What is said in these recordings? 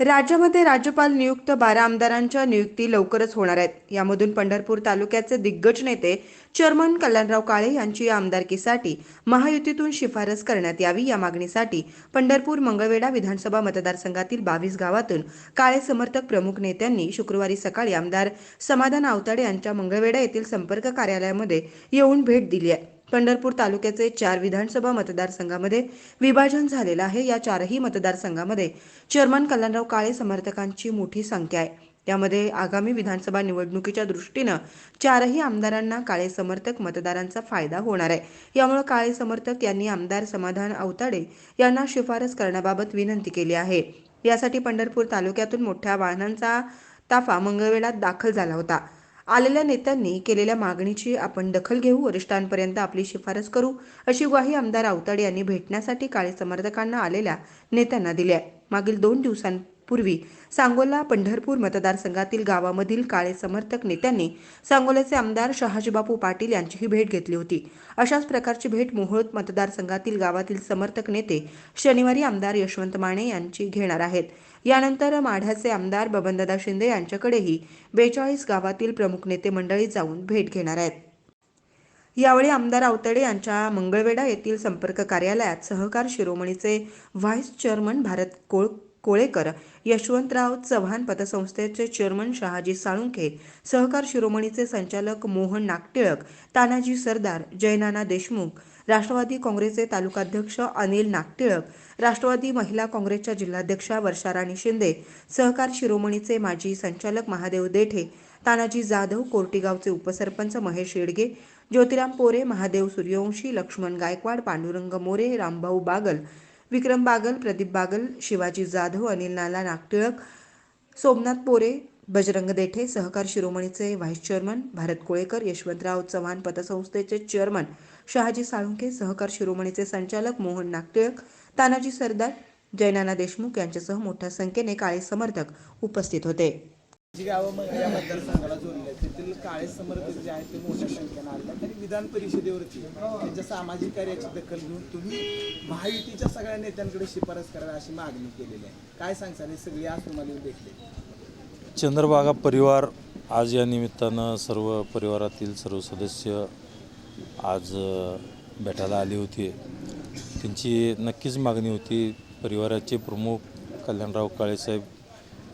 राज्यामध्ये राज्यपाल नियुक्त बारा आमदारांच्या नियुक्ती लवकरच होणार आहेत. यामधून पंढरपूर तालुक्याचे दिग्गज नेते चेअरमन कल्याणराव काळे यांची या आमदारकीसाठी महायुतीतून शिफारस करण्यात यावी या मागणीसाठी पंढरपूर मंगळवेढा विधानसभा मतदारसंघातील बावीस गावातून काळे समर्थक प्रमुख नेत्यांनी शुक्रवारी सकाळी आमदार समाधान आवताडे यांच्या मंगळवेढा येथील संपर्क कार्यालयामध्ये येऊन भेट दिली आहे. पंढरपूर तालुक्याचे चार विधानसभा मतदारसंघामध्ये विभाजन झालेलं आहे. या चारही मतदारसंघामध्ये चेअरमन कल्याणराव काळे समर्थकांची मोठी संख्या आहे. त्यामध्ये आगामी विधानसभा निवडणुकीच्या दृष्टीनं चारही आमदारांना काळे समर्थक मतदारांचा फायदा होणार आहे. यामुळे काळे समर्थक यांनी आमदार समाधान अवताडे यांना शिफारस करण्याबाबत विनंती केली आहे. यासाठी पंढरपूर तालुक्यातून मोठ्या वाहनांचा ताफा मंगळवेढ्यात दाखल झाला होता. आलेल्या नेत्यांनी केलेल्या मागणीची आपण दखल घेऊ वरिष्ठांपर्यंत आपली शिफारस करू अशी ग्वाही आमदार आवताडे यांनी भेटण्यासाठी काळे समर्थकांना आलेल्या नेत्यांना दिली आहे. मागील दोन पूर्वी सांगोला पंढरपूर मतदारसंघातील गावामधील काळे समर्थक नेत्यांनी सांगोल्याचे आमदार शहाजीबापू पाटील यांचीही भेट घेतली होती. अशाच प्रकारची भेट मोहोळ मतदारसंघातील गावातील समर्थक नेते शनिवारी आमदार यशवंत माने यांची घेणार आहेत. यानंतर माढ्याचे आमदार बबनदादा शिंदे यांच्याकडेही बेचाळीस गावातील प्रमुख नेते मंडळी जाऊन भेट घेणार आहेत. यावेळी आमदार आवतडे यांच्या मंगळवेढा येथील संपर्क कार्यालयात सहकार शिरोमणीचे व्हाईस चेअरमन भारत कोळ कोळेकर यशवंतराव चव्हाण पतसंस्थेचे चेअरमन शहाजी साळुंखे सहकार शिरोमणीचे संचालक मोहन नागटिळक तानाजी सरदार जयनाना देशमुख राष्ट्रवादी काँग्रेसचे तालुकाध्यक्ष अनिल नागटिळक राष्ट्रवादी महिला काँग्रेसच्या जिल्हाध्यक्षा वर्षाराणी शिंदे सहकार शिरोमणीचे माजी संचालक महादेव देठे तानाजी जाधव कोर्टीगावचे उपसरपंच महेश येडगे ज्योतिराम पोरे महादेव सूर्यवंशी लक्ष्मण गायकवाड पांडुरंग मोरे रामभाऊ बागल विक्रम बागल प्रदीप बागल शिवाजी जाधव अनिल नाला नागटिळक सोमनाथ पोरे बजरंग देठे सहकार शिरोमणीचे व्हाईस चेअरमन भारत कोळेकर यशवंतराव चव्हाण पतसंस्थेचे चेअरमन शहाजी साळुंखे सहकार शिरोमणीचे संचालक मोहन नागटिळक तानाजी सरदार जयनाना देशमुख यांच्यासह मोठ्या संख्येने काळे समर्थक उपस्थित होते. जी गावं मग या मतदारसंघाला जोडली आहेत. तेथील काळे समर्थक जे आहेत ते मोठ्या संख्येनं आले आहेत. विधान परिषदेवरती त्यांच्या सामाजिक कार्याची दखल घेऊन तुम्ही महायुतीच्या सगळ्या नेत्यांकडे शिफारस करावी अशी मागणी केलेली आहे. काय सांगता हे सगळी आज तुम्हाला येऊन भेटले चंद्रभागा परिवार आज या निमित्तानं सर्व परिवारातील सर्व सदस्य आज भेटायला आले होते. त्यांची नक्कीच मागणी होती. परिवाराचे प्रमुख कल्याणराव काळेसाहेब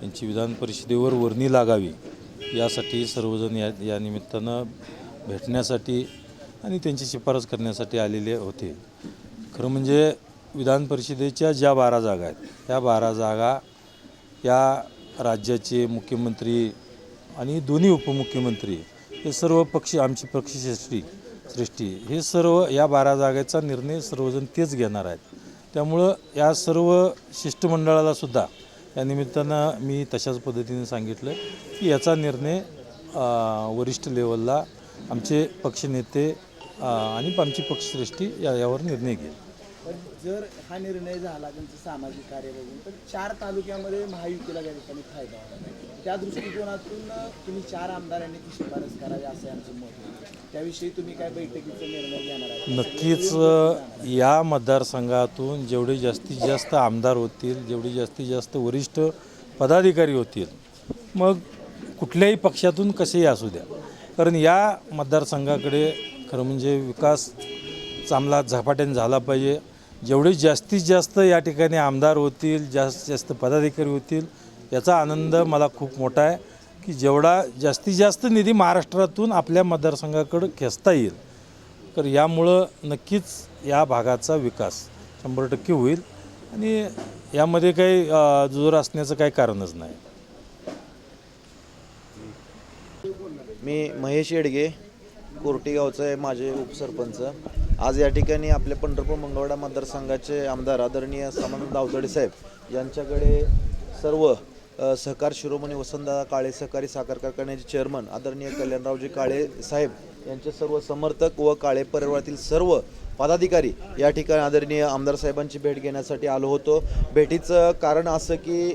यांची विधान परिषदेवर वर्णी लागावी यासाठी सर्वजण या या निमित्तानं भेटण्यासाठी आणि त्यांची शिफारस करण्यासाठी आलेले होते. खरं म्हणजे विधान परिषदेच्या ज्या बारा जागा आहेत त्या बारा जागा या राज्याचे मुख्यमंत्री आणि दोन्ही उपमुख्यमंत्री हे सर्व पक्ष आमची पक्षश्रेष्ठी सृष्टी हे सर्व या बारा जागेचा निर्णय सर्वजण तेच घेणार आहेत. त्यामुळं या सर्व शिष्टमंडळालासुद्धा या निमित्तानं मी तशाच पद्धतीने सांगितलं की याचा निर्णय वरिष्ठ लेवलला आमचे पक्षनेते आणि आमची पक्षश्रेष्ठी या यावर निर्णय घेईल. पण जर हा निर्णय झाला त्यांचं सामाजिक कार्य बघून तर चार तालुक्यामध्ये महायुतीला त्या ठिकाणी फायदा होणार त्या दृष्टिकोनातून तुम्ही चार आमदारांनी ती शिफारस करावी असं आमचं मत त्याविषयी तुम्ही काय बैठकीचा निर्णय घेणार नक्कीच या मतदारसंघातून जेवढे जास्तीत जास्त आमदार होतील जेवढे जास्तीत जास्त वरिष्ठ पदाधिकारी होतील मग कुठल्याही पक्षातून कसेही असू द्या. कारण या मतदारसंघाकडे खरं म्हणजे विकास चांगला झपाट्याने झाला पाहिजे. जेवढे जास्तीत जास्त या ठिकाणी आमदार होतील जास्तीत जास्त पदाधिकारी होतील याचा आनंद मला खूप मोठा आहे की जेवढा जास्तीत जास्त निधी महाराष्ट्रातून आपल्या मतदारसंघाकडं खेचता येईल तर यामुळं नक्कीच या भागाचा विकास शंभर टक्के होईल आणि यामध्ये काही जोर जुजोर असण्याचं काही कारणच नाही. मी महेश येडगे कोर्टीगावचं आहे माझे उपसरपंच. आज या ठिकाणी आपल्या पंढरपूर मंगळवाडा मतदारसंघाचे आमदार आदरणीय सामंत दावतडे साहेब यांच्याकडे सर्व सहकार शिरोमणी वसंतदादा काळे सहकारी साखर कारखान्याचे चेअरमन आदरणीय कल्याणरावजी काळे साहेब यांचे सर्व समर्थक व काळे परिवारातील सर्व पदाधिकारी या ठिकाणी आदरणीय आमदार साहेबांची भेट घेण्यासाठी आलो होतो. भेटीचं कारण असं की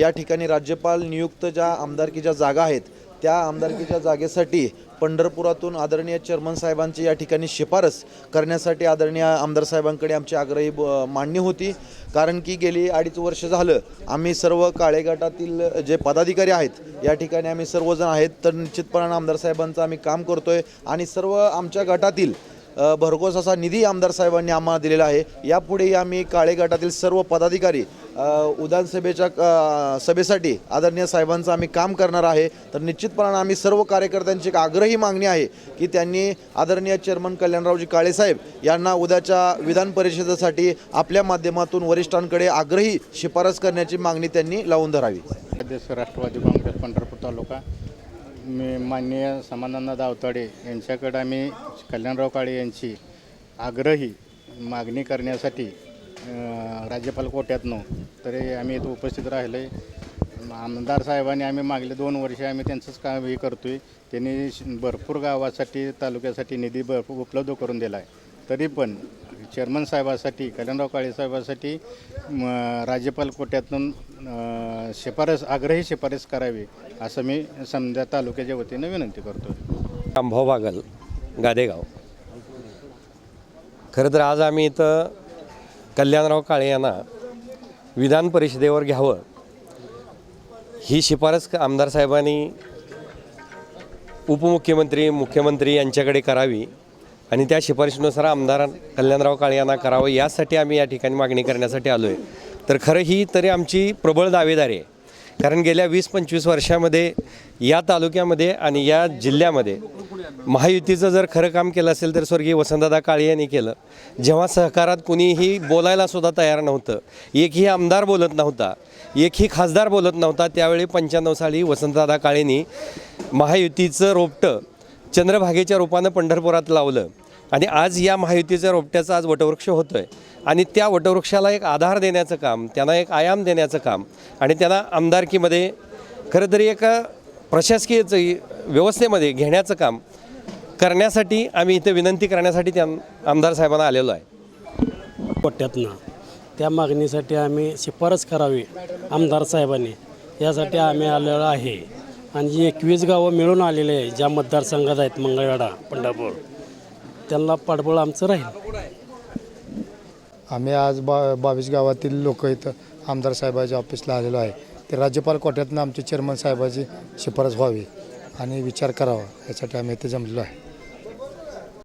या ठिकाणी राज्यपाल नियुक्त ज्या आमदारकीच्या जागा आहेत त्या आमदारकीच्या जागेसाठी पंढरपुरातून आदरणीय चेअरमन साहेबांची या ठिकाणी शिफारस करण्यासाठी आदरणीय आमदार साहेबांकडे आमची आग्रही मांडणी होती. कारण की गेली अडीच वर्ष झालं आम्ही सर्व काळे गटातील जे पदाधिकारी आहेत या ठिकाणी आम्ही सर्वजण आहेत. तर निश्चितपणानं आमदार साहेबांचं आम्ही काम करतोय आणि सर्व आमच्या गटातील भरघोस असा निधी आमदार साहेबांनी आम्हाला दिलेला आहे. यापुढेही आम्ही काळे गटातील सर्व पदाधिकारी अ, विधानसभेच्या सभेसाठी आदरणीय साहेबांचं आम्ही काम करणार आहे. तर निश्चितपणानं आम्ही सर्व कार्यकर्त्यांची एक आग्रही मागणी आहे की त्यांनी आदरणीय चेअरमन कल्याणरावजी काळेसाहेब यांना उद्याच्या विधान परिषदेसाठी आपल्या माध्यमातून वरिष्ठांकडे आग्रही शिफारस करण्याची मागणी त्यांनी लावून धरावी. राष्ट्रवादी काँग्रेस पंढरपूर तालुका मी माननीय समानंद दावताडे यांच्याकडे आम्ही कल्याणराव काळे यांची आग्रही मागणी करण्यासाठी राज्यपाल कोट्यातनं तरी आम्ही इथं उपस्थित राहिलो आहे आमदार साहेबांनी आम्ही मागले दोन वर्षे आम्ही त्यांचंच काम हे करतो आहे त्यांनी श- भरपूर गावासाठी तालुक्यासाठी निधी भरपूर उपलब्ध करून दिला आहे तरी पण चेअरमन साहेबासाठी कल्याणराव काळे साहेबासाठी राज्यपाल कोट्यातून शिफारस आग्रही शिफारस करावी असं मी समजा तालुक्याच्या वतीनं विनंती करतो अंभाव बागल गादेगाव. खरं तर आज आम्ही इथं कल्याणराव काळे यांना विधान परिषदेवर घ्यावं ही शिफारस आमदार साहेबांनी उपमुख्यमंत्री मुख्यमंत्री यांच्याकडे करावी आणि त्या शिफारशीनुसार आमदार कल्याणराव काळे यांना करावं यासाठी आम्ही या ठिकाणी मागणी करण्यासाठी आलो आहे तर खरं ही तरी आमची प्रबळ दावेदारी आहे. कारण गेल्या वीस पंचवीस वर्षामध्ये या तालुक्यामध्ये आणि या जिल्ह्यामध्ये महायुतीचं जर खरं काम केलं असेल तर स्वर्गीय वसंतदादा काळे यांनी केलं. जेव्हा सहकारात कुणीही बोलायला सुद्धा तयार नव्हतं. एकही आमदार बोलत नव्हता. एकही खासदार बोलत नव्हता. त्यावेळी पंच्याण्णव साली वसंतदादा काळेंनी महायुतीचं रोपटं चंद्रभागेच्या रूपानं पंढरपुरात लावलं. आणि आज या महायुतीच्या रोपट्याचा आज वटवृक्ष होतो आहे आणि त्या वटवृक्षाला एक आधार देण्याचं काम त्यांना एक आयाम देण्याचं काम आणि त्यांना आमदारकीमध्ये खरं तरी एका प्रशासकीय व्यवस्थेमध्ये घेण्याचं काम करण्यासाठी आम्ही इथं विनंती करण्यासाठी त्या आमदार साहेबांना आलेलो आहे. पट्ट्यातनं त्या मागणीसाठी आम्ही शिफारस करावी आमदार साहेबांनी. यासाठी आम्ही आलेलो आहे. आणि जी एकवीस गावं मिळून आलेले आहे ज्या मतदारसंघात आहेत मंगळवेढा पंढरपूर त्यांना पाठबळ आमचं राहील. आम्ही आज बा बावीस गावातील लोक इथं आमदार साहेबाच्या ऑफिसला आलेलो आहे. ते राज्यपाल कोट्यातनं आमचे चेअरमन साहेबाची शिफारस व्हावी आणि विचार करावा यासाठी आम्ही इथे जमलेलो आहे.